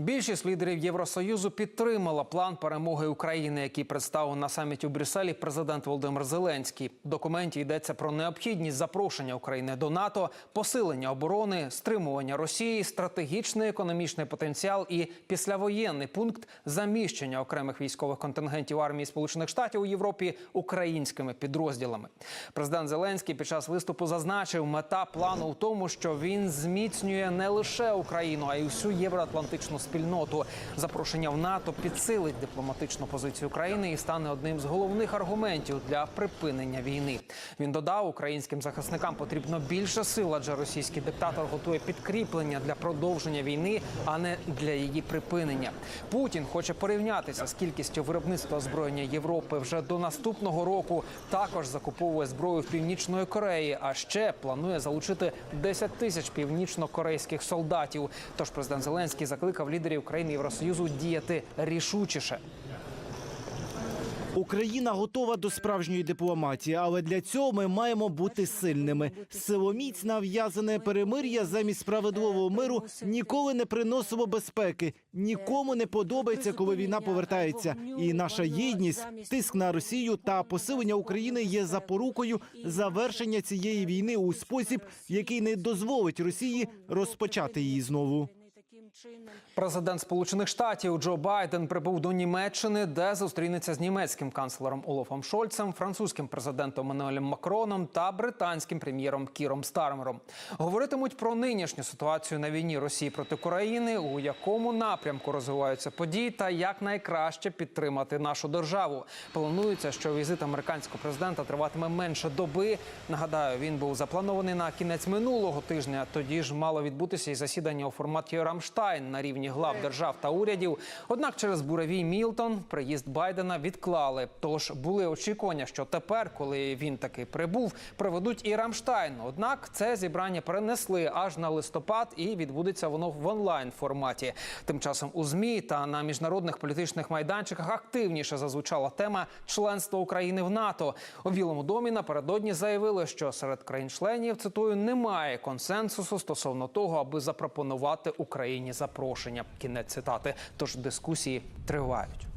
Більшість лідерів Євросоюзу підтримала план перемоги України, який представив на саміті у Брюсселі президент Володимир Зеленський. В документі йдеться про необхідність запрошення України до НАТО, посилення оборони, стримування Росії, стратегічний економічний потенціал і післявоєнний пункт заміщення окремих військових контингентів армії Сполучених Штатів у Європі українськими підрозділами. Президент Зеленський під час виступу зазначив, мета плану в тому, що він зміцнює не лише Україну, а й усю євроатлантичну спільноту. Запрошення в НАТО підсилить дипломатичну позицію України і стане одним з головних аргументів для припинення війни. Він додав, українським захисникам потрібно більше сил, адже російський диктатор готує підкріплення для продовження війни, а не для її припинення. Путін хоче порівнятися з кількістю виробництва озброєння Європи вже до наступного року. Також закуповує зброю в північної Кореї. А ще планує залучити 10 тисяч північно-корейських солдатів. Тож президент Зеленський закликав лідерів країн Євросоюзу діяти рішучіше. Україна готова до справжньої дипломатії, але для цього ми маємо бути сильними. Силоміць нав'язане перемир'я замість справедливого миру ніколи не приносило безпеки. Нікому не подобається, коли війна повертається. І наша єдність, тиск на Росію та посилення України є запорукою завершення цієї війни у спосіб, який не дозволить Росії розпочати її знову. Президент Сполучених Штатів Джо Байден прибув до Німеччини, де зустрінеться з німецьким канцлером Олафом Шольцем, французьким президентом Мануелем Макроном та британським прем'єром Кіром Стармером. Говоритимуть про нинішню ситуацію на війні Росії проти України, у якому напрямку розвиваються події, та як найкраще підтримати нашу державу. Планується, що візит американського президента триватиме менше доби. Нагадаю, він був запланований на кінець минулого тижня. Тоді ж мало відбутися і засідання у форматі Рамштайн на рівні глав держав та урядів. Однак через буревій Мілтон приїзд Байдена відклали. Тож були очікування, що тепер, коли він таки прибув, проведуть і Рамштайн. Однак це зібрання перенесли аж на листопад, і відбудеться воно в онлайн форматі. Тим часом у змі та на міжнародних політичних майданчиках активніше зазвучала тема членства України в НАТО. У Білому домі напередодні заявили, що серед країн-членів цитую немає консенсусу стосовно того, аби запропонувати Україні запрошення. Кінець цитати. Тож дискусії тривають.